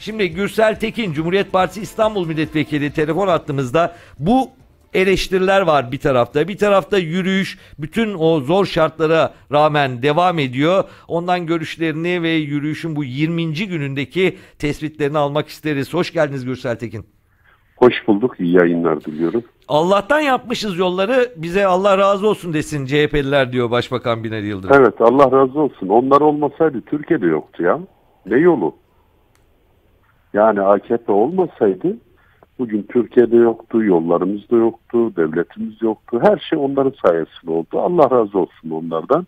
Şimdi Gürsel Tekin, Cumhuriyet Partisi İstanbul Milletvekili telefon attığımızda bu eleştiriler var bir tarafta. Bir tarafta yürüyüş bütün o zor şartlara rağmen devam ediyor. Ondan görüşlerini ve yürüyüşün bu 20. günündeki tespitlerini almak isteriz. Hoş geldiniz Gürsel Tekin. Hoş bulduk. İyi yayınlar diliyorum. Allah'tan yapmışız yolları. Bize Allah razı olsun desin CHP'liler diyor Başbakan Binali Yıldırım. Evet Allah razı olsun. Onlar olmasaydı Türkiye'de yoktu ya. Ne yolu? Yani AKP olmasaydı bugün Türkiye'de yoktu, yollarımız da yoktu, devletimiz yoktu. Her şey onların sayesinde oldu. Allah razı olsun onlardan.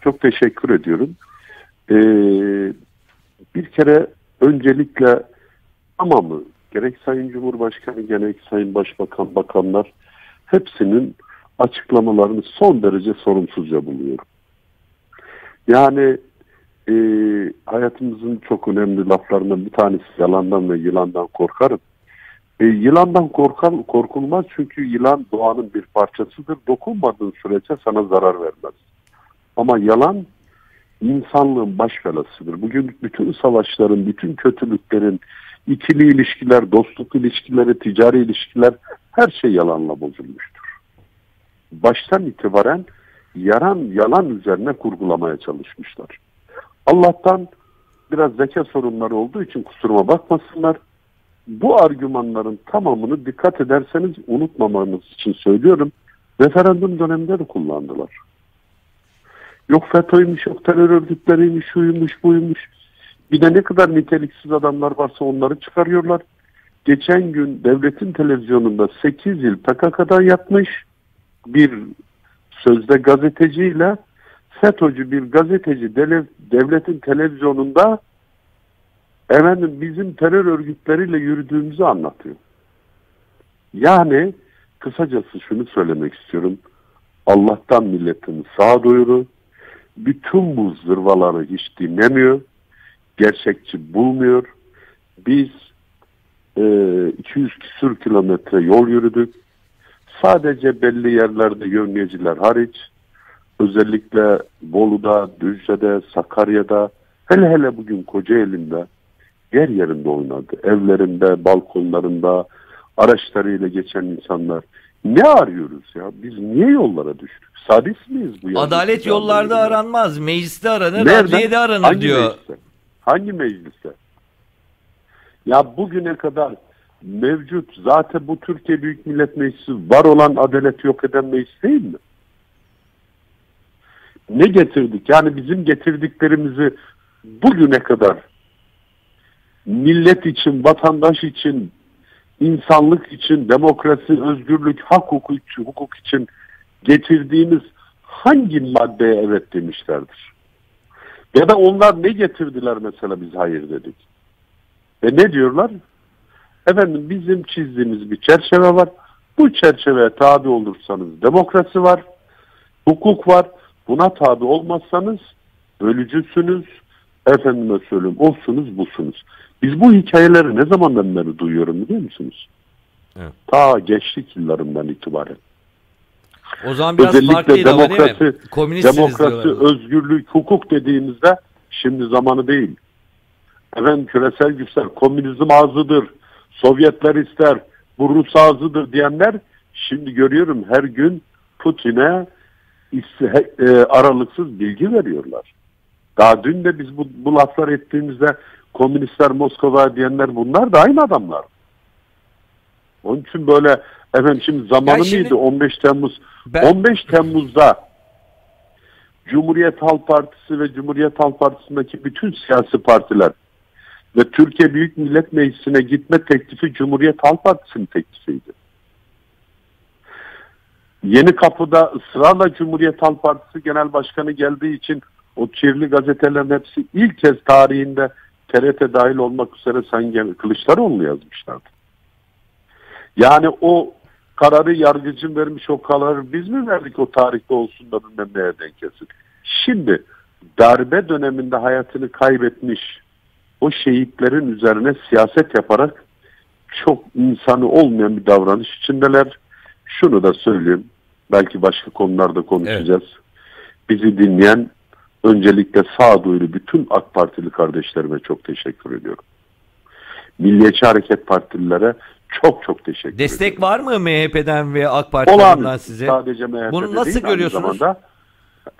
Çok teşekkür ediyorum. Ee, bir kere öncelikle tamamı gerek Sayın Cumhurbaşkanı gerek Sayın Başbakan, bakanlar hepsinin açıklamalarını son derece sorumsuzca buluyorum. Yani e, hayatımızın çok önemli laflarından bir tanesi yalandan ve yılandan korkarım. E, yılandan korkan korkulmaz çünkü yılan doğanın bir parçasıdır. Dokunmadığın sürece sana zarar vermez. Ama yalan insanlığın baş belasıdır. Bugün bütün savaşların, bütün kötülüklerin, ikili ilişkiler, dostluk ilişkileri, ticari ilişkiler her şey yalanla bozulmuştur. Baştan itibaren yaran yalan üzerine kurgulamaya çalışmışlar. Allah'tan biraz zeka sorunları olduğu için kusuruma bakmasınlar. Bu argümanların tamamını dikkat ederseniz unutmamanız için söylüyorum. Referandum döneminde de kullandılar. Yok FETÖ'ymüş, yok terör örgütleriymiş, şuymuş, buymuş. Bir de ne kadar niteliksiz adamlar varsa onları çıkarıyorlar. Geçen gün devletin televizyonunda 8 yıl PKK'da yatmış bir sözde gazeteciyle FETÖ'cü bir gazeteci devletin televizyonunda efendim bizim terör örgütleriyle yürüdüğümüzü anlatıyor. Yani kısacası şunu söylemek istiyorum. Allah'tan milletin sağduyuru bütün bu zırvaları hiç dinlemiyor gerçekçi bulmuyor. Biz e, 200 küsür kilometre yol yürüdük. Sadece belli yerlerde yöngeciler hariç özellikle Bolu'da, Düzce'de, Sakarya'da hele hele bugün Kocaeli'nde yer yerinde oynadı. Evlerinde, balkonlarında araçlarıyla geçen insanlar. Ne arıyoruz ya? Biz niye yollara düştük? Sadist miyiz bu? Adalet yollarda aranmaz. Mecliste aranır, adliyede aranır Hangi diyor. Mecliste? Hangi mecliste? Ya bugüne kadar mevcut zaten bu Türkiye Büyük Millet Meclisi var olan adalet yok eden meclis değil mi? Ne getirdik? Yani bizim getirdiklerimizi bugüne kadar millet için, vatandaş için, insanlık için, demokrasi, özgürlük, hak hukuk, hukuk için getirdiğimiz hangi maddeye evet demişlerdir? Ya da onlar ne getirdiler mesela biz hayır dedik. Ve ne diyorlar? Efendim bizim çizdiğimiz bir çerçeve var. Bu çerçeveye tabi olursanız demokrasi var, hukuk var. Buna tabi olmazsanız bölücüsünüz, efendime söyleyeyim olsunuz busunuz. Biz bu hikayeleri ne zamandan beri duyuyorum biliyor musunuz? Evet. Ta geçtik yıllarından itibaren. O zaman biraz Özellikle farklıydı demokrasi, ama değil mi? Komünistsiniz demokrasi, özgürlük, hukuk dediğimizde şimdi zamanı değil. Efendim küresel güçler komünizm ağzıdır, Sovyetler ister, bu Rus ağzıdır diyenler şimdi görüyorum her gün Putin'e aralıksız bilgi veriyorlar. Daha dün de biz bu, bu laflar ettiğimizde komünistler Moskova diyenler bunlar da aynı adamlar. Onun için böyle efendim şimdi zamanı şimdi, mıydı 15 Temmuz ben... 15 Temmuz'da Cumhuriyet Halk Partisi ve Cumhuriyet Halk Partisi'ndeki bütün siyasi partiler ve Türkiye Büyük Millet Meclisi'ne gitme teklifi Cumhuriyet Halk Partisi'nin teklifiydi. Yeni Kapı'da ısrarla Cumhuriyet Halk Partisi Genel Başkanı geldiği için o çirli gazetelerin hepsi ilk kez tarihinde TRT dahil olmak üzere Sayın Kılıçdaroğlu yazmışlardı. Yani o kararı yargıcın vermiş o kararı biz mi verdik o tarihte olsun da bilmem neye denk gelsin. Şimdi darbe döneminde hayatını kaybetmiş o şehitlerin üzerine siyaset yaparak çok insanı olmayan bir davranış içindeler. Şunu da söyleyeyim. Belki başka konularda konuşacağız. Evet. Bizi dinleyen öncelikle sağduyulu bütün AK Partili kardeşlerime çok teşekkür ediyorum. Milliyetçi Hareket Partililere çok çok teşekkür Destek ediyorum. var mı MHP'den ve AK Parti tarafından Olağanüstü. size? Sadece MHP'de Bunu nasıl değil, görüyorsunuz? zamanda-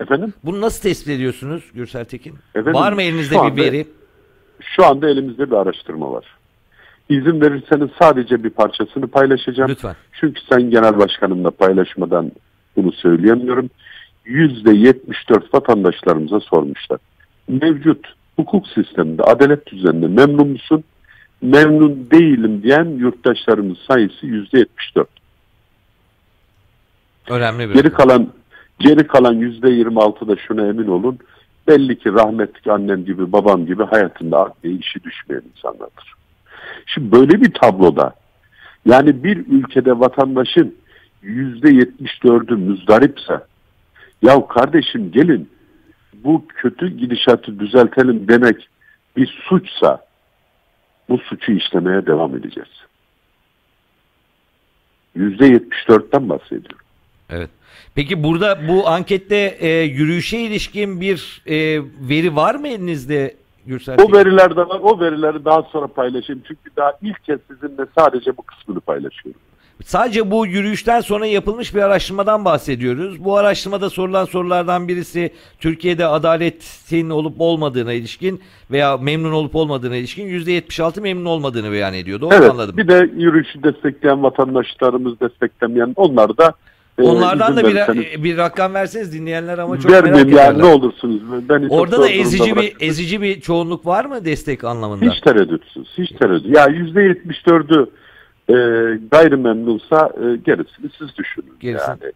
Efendim? Bunu nasıl tespit ediyorsunuz Gürsel Tekin? Efendim, var mı elinizde bir anda- veri? Şu anda elimizde bir araştırma var. İzin verirseniz sadece bir parçasını paylaşacağım. Lütfen. Çünkü sen genel başkanımla paylaşmadan bunu söyleyemiyorum. %74 vatandaşlarımıza sormuşlar. Mevcut hukuk sisteminde, adalet düzeninde memnun musun? Memnun değilim diyen yurttaşlarımız sayısı %74. Önemli bir. Geri rakam. kalan geri kalan %26'da şuna emin olun. Belli ki rahmetli annem gibi babam gibi hayatında akliye işi düşmeyen insanlardır. Şimdi böyle bir tabloda yani bir ülkede vatandaşın %74'ü müzdaripse ya kardeşim gelin bu kötü gidişatı düzeltelim demek bir suçsa bu suçu işlemeye devam edeceğiz. %74'ten bahsediyorum. Evet. Peki burada bu ankette e, yürüyüşe ilişkin bir e, veri var mı elinizde Gürsel O veriler de var. O verileri daha sonra paylaşayım. Çünkü daha ilk kez sizinle sadece bu kısmını paylaşıyorum. Sadece bu yürüyüşten sonra yapılmış bir araştırmadan bahsediyoruz. Bu araştırmada sorulan sorulardan birisi Türkiye'de adaletin olup olmadığına ilişkin veya memnun olup olmadığına ilişkin %76 memnun olmadığını beyan ediyor. Doğru evet. anladım. Bir de yürüyüşü destekleyen vatandaşlarımız desteklemeyen onlar da Onlardan da bir, verirseniz- bir rakam verseniz dinleyenler ama çok merak vermeyeyim yani ederler. ne olursunuz. Çok Orada da ezici bir ezici bir çoğunluk var mı destek anlamında? Hiç tereddütsüz. Hiç tereddüt. Ya %74'ü e, gayrimemnunsa e, gerisini siz düşünün. Gerisi- Yani.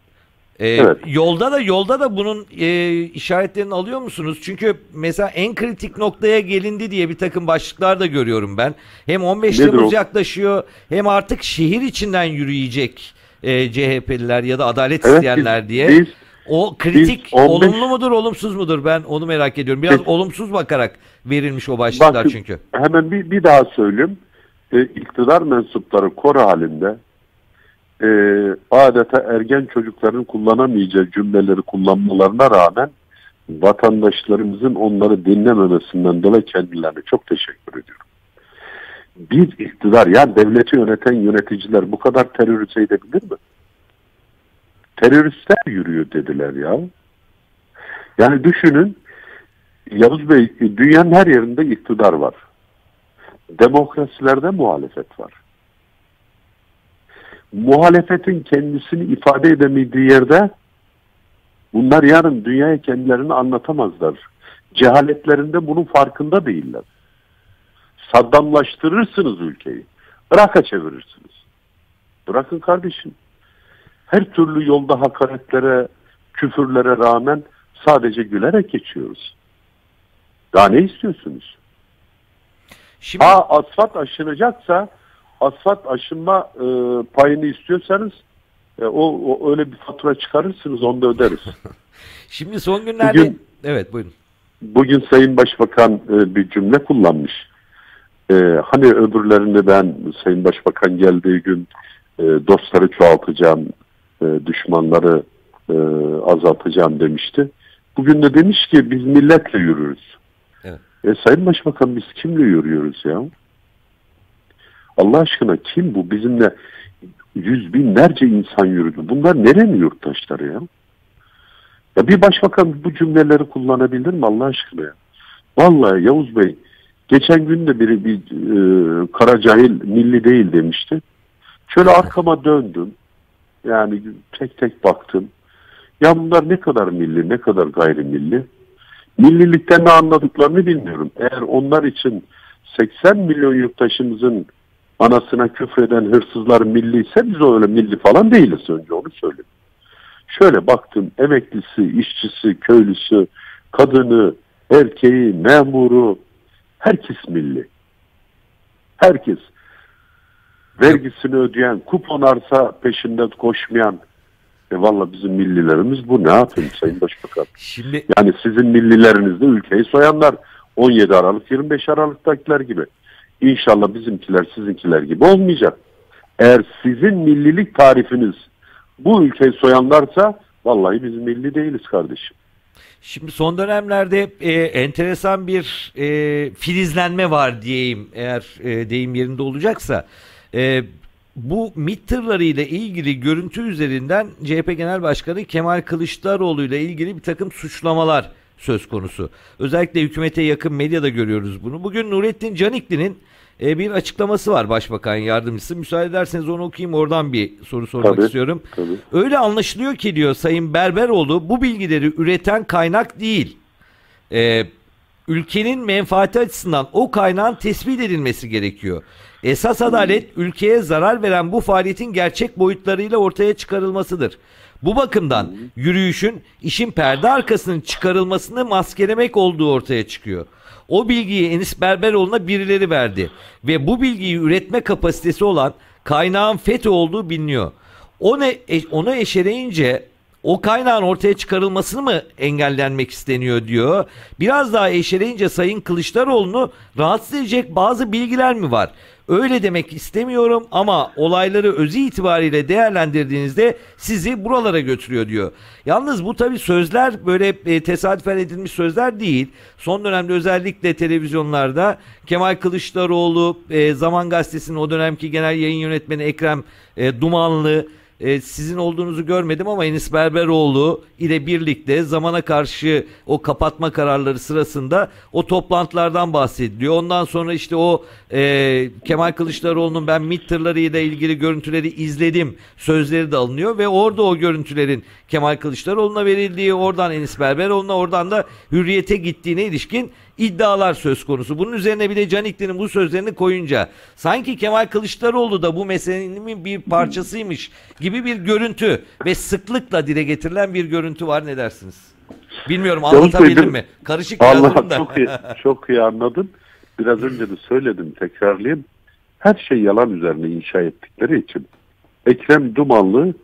Ee, Evet. Yolda da yolda da bunun e, işaretlerini alıyor musunuz? Çünkü mesela en kritik noktaya gelindi diye bir takım başlıklar da görüyorum ben. Hem 15 Nedir Temmuz o? yaklaşıyor hem artık şehir içinden yürüyecek e, CHP'liler ya da adalet Evet, isteyenler biz- diye. biz- o kritik biz 15 olumlu mudur olumsuz mudur ben onu merak ediyorum. Biraz Peki. olumsuz bakarak verilmiş o başlıklar Bakın, çünkü. Hemen bir, bir daha söyleyeyim. E, iktidar mensupları koro halinde e, adeta ergen çocukların kullanamayacağı cümleleri kullanmalarına rağmen vatandaşlarımızın onları dinlememesinden dolayı kendilerine çok teşekkür ediyorum. Bir iktidar yani devleti yöneten yöneticiler bu kadar terörize edebilir mi? Teröristler yürüyor dediler ya. Yani düşünün Yavuz Bey dünyanın her yerinde iktidar var. Demokrasilerde muhalefet var. Muhalefetin kendisini ifade edemediği yerde bunlar yarın dünyaya kendilerini anlatamazlar. Cehaletlerinde bunun farkında değiller. Saddamlaştırırsınız ülkeyi. Irak'a çevirirsiniz. Bırakın kardeşim. Her türlü yolda hakaretlere, küfürlere rağmen sadece gülerek geçiyoruz. Daha ne istiyorsunuz? Şimdi Ha asfalt aşınacaksa asfalt aşınma e, payını istiyorsanız e, o, o öyle bir fatura çıkarırsınız onu da öderiz. şimdi son günlerde Bugün- evet buyurun. Bugün Sayın Başbakan e, bir cümle kullanmış. E, hani öbürlerinde ben Sayın Başbakan geldiği gün e, dostları çoğaltacağım, e, düşmanları e, azaltacağım demişti. Bugün de demiş ki biz milletle yürürüz. Evet. E, Sayın Başbakan biz kimle yürüyoruz ya? Allah aşkına kim bu? Bizimle yüz binlerce insan yürüdü. Bunlar nerenin yurttaşları ya? Ya bir başbakan bu cümleleri kullanabilir mi Allah aşkına ya? Vallahi Yavuz Bey geçen gün de biri bir e, kara cahil milli değil demişti. Şöyle arkama döndüm. Yani tek tek baktım. Ya bunlar ne kadar milli, ne kadar gayrimilli? Millilikten ne anladıklarını bilmiyorum. Eğer onlar için 80 milyon yurttaşımızın anasına küfreden hırsızlar milliyse biz öyle milli falan değiliz önce onu söyleyeyim. Şöyle baktım emeklisi, işçisi, köylüsü, kadını, erkeği, memuru herkes milli. Herkes. Vergisini ödeyen, kupon arsa peşinden koşmayan e valla bizim millilerimiz bu ne yapayım Sayın Başbakan? Şimdi Yani sizin millileriniz de ülkeyi soyanlar 17 Aralık 25 Aralık'takiler gibi. İnşallah bizimkiler sizinkiler gibi olmayacak. Eğer sizin millilik tarifiniz bu ülkeyi soyanlarsa vallahi biz milli değiliz kardeşim. Şimdi son dönemlerde e, enteresan bir e, filizlenme var diyeyim eğer e, deyim yerinde olacaksa. E, bu MİT ile ilgili görüntü üzerinden CHP Genel Başkanı Kemal Kılıçdaroğlu ile ilgili bir takım suçlamalar söz konusu. Özellikle hükümete yakın medyada görüyoruz bunu. Bugün Nurettin Canikli'nin e, bir açıklaması var Başbakan Yardımcısı. Müsaade ederseniz onu okuyayım oradan bir soru sormak Tabii, istiyorum. tabii. Öyle anlaşılıyor ki diyor Sayın Berberoğlu bu bilgileri üreten kaynak değil. Ee, ülkenin menfaati açısından o kaynağın tespit edilmesi gerekiyor. Esas adalet ülkeye zarar veren bu faaliyetin gerçek boyutlarıyla ortaya çıkarılmasıdır. Bu bakımdan yürüyüşün işin perde arkasının çıkarılmasını maskelemek olduğu ortaya çıkıyor. O bilgiyi Enis Berberoğlu'na birileri verdi ve bu bilgiyi üretme kapasitesi olan kaynağın FETÖ olduğu biliniyor. O ne, onu eşeleyince o kaynağın ortaya çıkarılmasını mı engellenmek isteniyor diyor. Biraz daha eşeleyince Sayın Kılıçdaroğlu'nu rahatsız edecek bazı bilgiler mi var? Öyle demek istemiyorum ama olayları özü itibariyle değerlendirdiğinizde sizi buralara götürüyor diyor. Yalnız bu tabi sözler böyle e, tesadüfen edilmiş sözler değil. Son dönemde özellikle televizyonlarda Kemal Kılıçdaroğlu, e, Zaman Gazetesi'nin o dönemki genel yayın yönetmeni Ekrem e, Dumanlı, e, sizin olduğunuzu görmedim ama Enis Berberoğlu ile birlikte zamana karşı o kapatma kararları sırasında o toplantılardan bahsediliyor. Ondan sonra işte o e, Kemal Kılıçdaroğlu'nun ben MİT tırları ile ilgili görüntüleri izledim sözleri de alınıyor ve orada o görüntülerin Kemal Kılıçdaroğlu'na verildiği oradan Enis Berberoğlu'na oradan da hürriyete gittiğine ilişkin iddialar söz konusu. Bunun üzerine bir de Canikli'nin bu sözlerini koyunca sanki Kemal Kılıçdaroğlu da bu meselenin bir parçasıymış gibi bir görüntü ve sıklıkla dile getirilen bir görüntü var ne dersiniz? Bilmiyorum anlatabildim mi? Karışık Allah da. çok iyi, çok iyi anladın. Biraz önce de söyledim tekrarlayayım. Her şey yalan üzerine inşa ettikleri için. Ekrem Dumanlı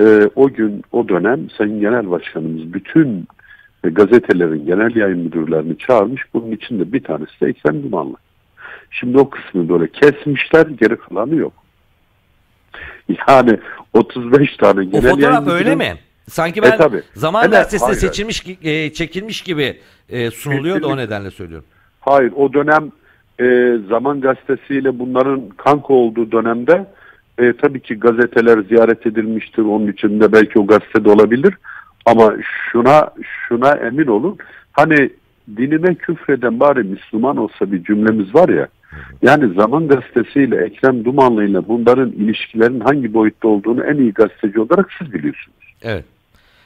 e, o gün o dönem Sayın Genel Başkanımız bütün e, gazetelerin genel yayın müdürlerini çağırmış. Bunun içinde bir tanesi de Ekrem Dumanlı. Şimdi o kısmı böyle kesmişler geri kalanı yok. Yani 35 tane O genel yayın fotoğraf öyle müdürü- mi? Sanki ben E, tabii. Zaman Evet, Gazetesi'ne hayır, seçilmiş e, çekilmiş gibi e, sunuluyor da o nedenle söylüyorum. Hayır o dönem e, Zaman Gazetesi'yle bunların kanka olduğu dönemde e, tabii ki gazeteler ziyaret edilmiştir. Onun içinde belki o gazetede olabilir. Ama şuna şuna emin olun. Hani dinine küfreden bari Müslüman olsa bir cümlemiz var ya. Yani Zaman Gazetesi ile Ekrem Dumanlı ile bunların ilişkilerin hangi boyutta olduğunu en iyi gazeteci olarak siz biliyorsunuz. Evet.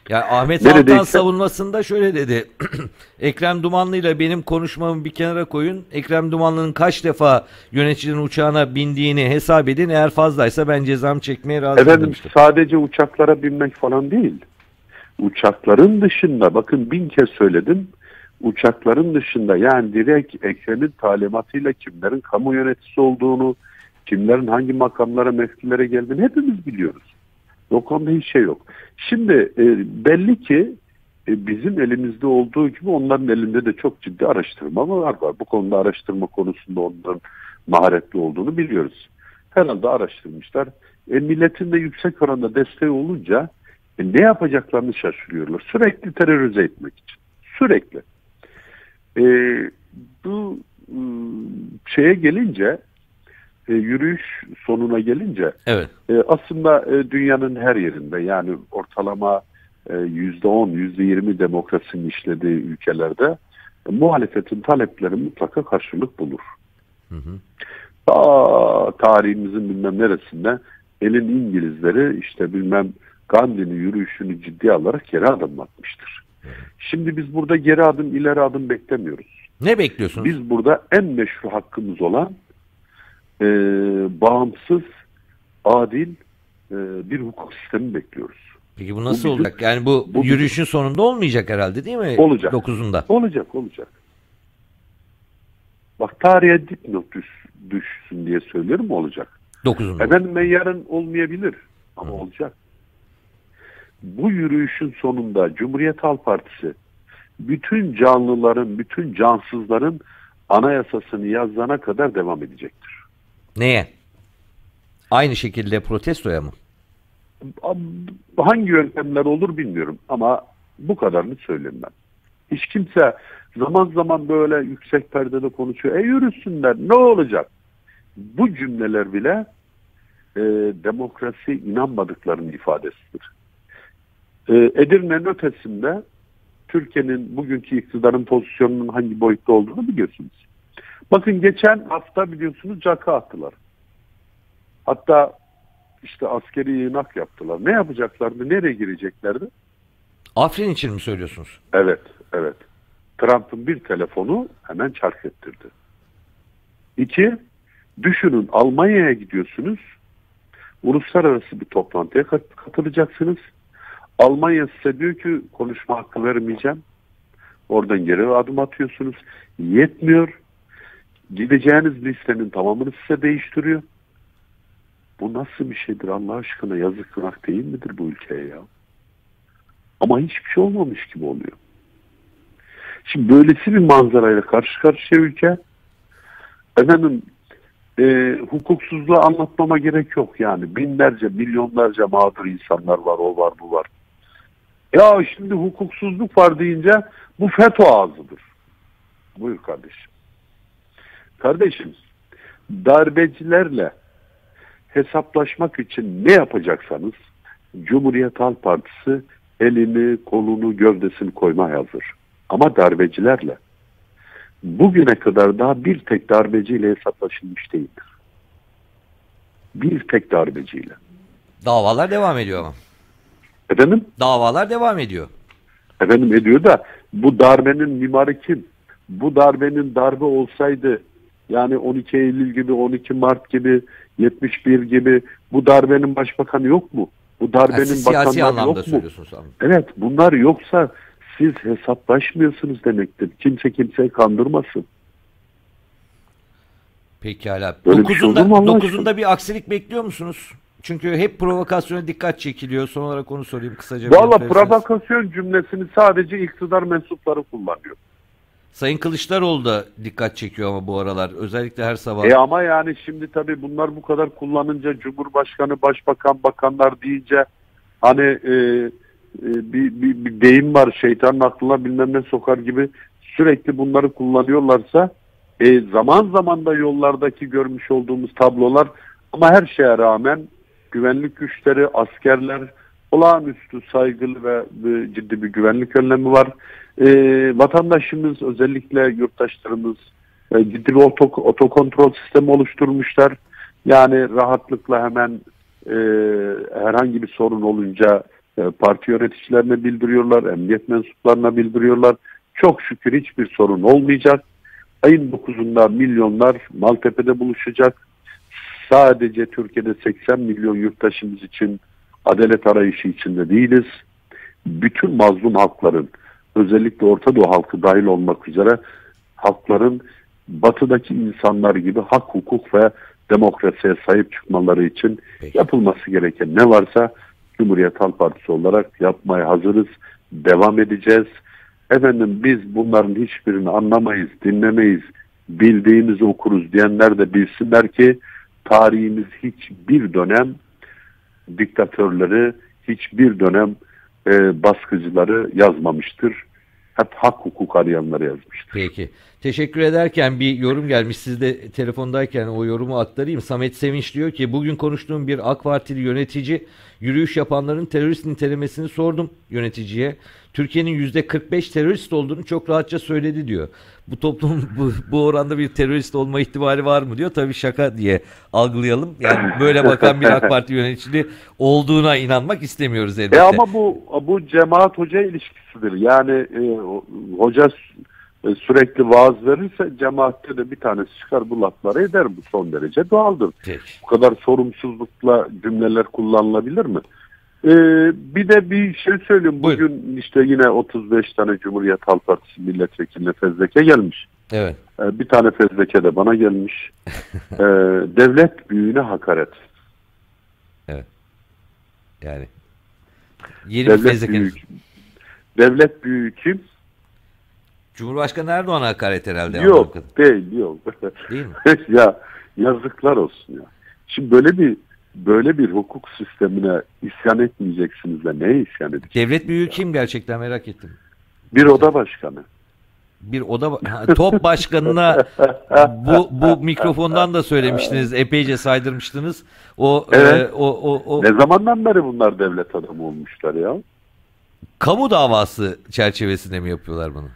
Ya Ahmet Neredeyse- Altan savunmasında şöyle dedi. Ekrem Dumanlı ile benim konuşmamı bir kenara koyun. Ekrem Dumanlı'nın kaç defa yöneticinin uçağına bindiğini hesap edin. Eğer fazlaysa ben cezam çekmeye razıyım Efendim demişti. sadece uçaklara binmek falan değil. Uçakların dışında bakın bin kez söyledim. Uçakların dışında yani direkt Ekrem'in talimatıyla kimlerin kamu yöneticisi olduğunu, kimlerin hangi makamlara, mevkilere geldiğini hepimiz biliyoruz. O konuda hiç şey yok. Şimdi e, belli ki e, bizim elimizde olduğu gibi onların elinde de çok ciddi araştırmalar var. Bu konuda araştırma konusunda onların maharetli olduğunu biliyoruz. Herhalde araştırmışlar. E, milletin de yüksek oranda desteği olunca e, ne yapacaklarını şaşırıyorlar. Sürekli terörize etmek için. Sürekli. E, bu e, şeye gelince e, yürüyüş sonuna gelince Evet. e, aslında e, dünyanın her yerinde yani ortalama e, yüzde on, yüzde yirmi demokrasinin işlediği ülkelerde e, muhalefetin talepleri mutlaka karşılık bulur. Hı hı. Ta tarihimizin bilmem neresinde elin İngilizleri işte bilmem Gandhi'nin yürüyüşünü ciddiye alarak geri adım atmıştır. Şimdi biz burada geri adım ileri adım beklemiyoruz. Ne bekliyorsunuz? Biz burada en meşru hakkımız olan e, bağımsız, adil e, bir hukuk sistemi bekliyoruz. Peki bu nasıl bizim- olacak? Yani bu, bu bizim- yürüyüşün sonunda olmayacak herhalde değil mi? Olacak. 9'unda. Olacak, olacak. Bak tarihe dipnot düş, düşsün diye söylüyorum olacak. 9'unda. Efendim ben yarın olmayabilir ama olacak. Bu yürüyüşün sonunda Cumhuriyet Halk Partisi bütün canlıların, bütün cansızların anayasasını yazana kadar devam edecektir. Neye? Aynı şekilde protestoya mı? Hangi yöntemler olur bilmiyorum ama bu kadarını söyleyeyim ben. Hiç kimse zaman zaman böyle yüksek perdede konuşuyor. E yürüsünler ne olacak? Bu cümleler bile e, demokrasi inanmadıklarının ifadesidir. E, Edirne'nin ötesinde Türkiye'nin bugünkü iktidarın pozisyonunun hangi boyutta olduğunu biliyorsunuz. Bakın geçen hafta biliyorsunuz caka attılar. Hatta işte askeri yığınak yaptılar. Ne yapacaklardı? Nereye gireceklerdi? Afrin için mi söylüyorsunuz? Evet, evet. Trump'ın bir telefonu hemen çark ettirdi. İki, düşünün Almanya'ya gidiyorsunuz. Uluslararası bir toplantıya kat- katılacaksınız. Almanya size diyor ki konuşma hakkı vermeyeceğim. Oradan geri adım atıyorsunuz. Yetmiyor. Gideceğiniz listenin tamamını size değiştiriyor. Bu nasıl bir şeydir Allah aşkına yazık günah değil midir bu ülkeye ya? Ama hiçbir şey olmamış gibi oluyor. Şimdi böylesi bir manzarayla karşı karşıya ülke. Efendim e, hukuksuzluğu anlatmama gerek yok yani. Binlerce, milyonlarca mağdur insanlar var, o var, bu var. Ya şimdi hukuksuzluk var deyince bu FETÖ ağzıdır. Buyur kardeşim. Kardeşim, darbecilerle hesaplaşmak için ne yapacaksanız Cumhuriyet Halk Partisi elini, kolunu, gövdesini koymaya hazır. Ama darbecilerle bugüne kadar daha bir tek darbeciyle hesaplaşılmış değildir. Bir tek darbeciyle. Davalar devam ediyor ama. Efendim? Davalar devam ediyor. Efendim ediyor da bu darbenin mimarı kim? Bu darbenin darbe olsaydı yani 12 Eylül gibi, 12 Mart gibi, 71 gibi bu darbenin başbakanı yok mu? Bu darbenin Yani siyasi bakanları anlamda yok mu? Evet bunlar yoksa siz hesaplaşmıyorsunuz demektir. Kimse kimseyi kandırmasın. Pekala. Böyle şey Dokuzunda, Allah dokuzunda bir aksilik bekliyor musunuz? Çünkü hep provokasyona dikkat çekiliyor. Son olarak onu sorayım kısaca. Valla provokasyon cümlesini sadece iktidar mensupları kullanıyor. Sayın Kılıçdaroğlu da dikkat çekiyor ama bu aralar. Özellikle her sabah. E ama yani şimdi tabii bunlar bu kadar kullanınca Cumhurbaşkanı, Başbakan, bakanlar deyince hani e, e, bir, bir, bir deyim var şeytanın aklına bilmem ne sokar gibi sürekli bunları kullanıyorlarsa e, zaman zaman da yollardaki görmüş olduğumuz tablolar ama her şeye rağmen güvenlik güçleri, askerler olağanüstü saygılı ve e, ciddi bir güvenlik önlemi var. E, vatandaşımız özellikle yurttaşlarımız e, ciddi bir oto, otokontrol sistemi oluşturmuşlar. Yani rahatlıkla hemen e, herhangi bir sorun olunca e, parti yöneticilerine bildiriyorlar, emniyet mensuplarına bildiriyorlar. Çok şükür hiçbir sorun olmayacak. Ayın 9'unda milyonlar Maltepe'de buluşacak. Sadece Türkiye'de 80 milyon yurttaşımız için adalet arayışı içinde değiliz. Bütün mazlum halkların özellikle Orta Doğu halkı dahil olmak üzere halkların batıdaki insanlar gibi hak, hukuk ve demokrasiye sahip çıkmaları için Peki. yapılması gereken ne varsa Cumhuriyet Halk Partisi olarak yapmaya hazırız. Devam edeceğiz. Efendim biz bunların hiçbirini anlamayız, dinlemeyiz, bildiğimizi okuruz diyenler de bilsinler ki tarihimiz hiçbir dönem diktatörleri, hiçbir dönem e, baskıcıları yazmamıştır. Hep hak hukuk arayanları yazmıştır. Peki. Teşekkür ederken bir yorum gelmiş. Siz de telefondayken o yorumu aktarayım. Samet Sevinç diyor ki bugün konuştuğum bir AK Partili yönetici yürüyüş yapanların terörist nitelemesini sordum yöneticiye. Türkiye'nin %45 terörist olduğunu çok rahatça söyledi diyor. Bu toplum bu, bu oranda bir terörist olma ihtimali var mı diyor. Tabii şaka diye algılayalım. Yani böyle bakan bir AK Parti yöneticisi olduğuna inanmak istemiyoruz elbette. E ama bu bu cemaat hoca ilişkisidir. Yani e, hoca e, sürekli vaaz verirse cemaatte de bir tanesi çıkar bu lafları eder. Bu son derece doğaldır. Peki. Bu kadar sorumsuzlukla cümleler kullanılabilir mi? E, bir de bir şey söyleyeyim. Buyurun. Bugün işte yine 35 tane Cumhuriyet Halk Partisi milletvekiline fezleke gelmiş. Evet. E, bir tane fezleke de bana gelmiş. E, devlet büyüğüne hakaret. Yani yeni bir Devlet fezleke. büyük. Devlet büyüğü kim? Cumhurbaşkanı Erdoğan'a hakaret herhalde. Yok değil yok. Değil mi? ya yazıklar olsun ya. Şimdi böyle bir böyle bir hukuk sistemine isyan etmeyeceksiniz de neye isyan edeceksiniz? Devlet büyüğü kim gerçekten merak ettim. Bir oda başkanı. Bir oda top başkanına bu bu mikrofondan da söylemiştiniz. Epeyce saydırmıştınız. O Evet. e, o o o Ne zamandan beri bunlar devlet adamı olmuşlar ya? kamu davası çerçevesinde mi yapıyorlar bunu?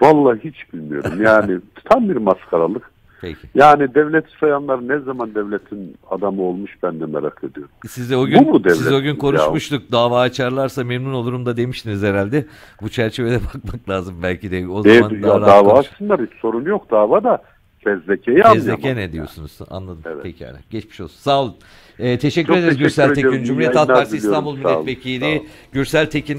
Vallahi hiç bilmiyorum. Yani tam bir maskaralık. Peki. Yani devlet soyanlar ne zaman devletin adamı olmuş ben de merak ediyorum. Siz de o gün Bu mu devlet siz o gün ya? konuşmuştuk. Dava açarlarsa memnun olurum da demiştiniz herhalde. Bu çerçevede bakmak lazım belki de. O zaman E, daha ya rahat dava konuş- açsınlar hiç sorun yok. Dava da fezlekeyi Fezleke anlayamadım ne yani. diyorsunuz? Anladım. Evet. Pekala. Geçmiş olsun. Sağ olun. Ee, teşekkür Çok ederiz teşekkür Gürsel. Tekin. Cumhuriyet Halk Partisi. İstanbul Milletvekili. Gürsel Tekin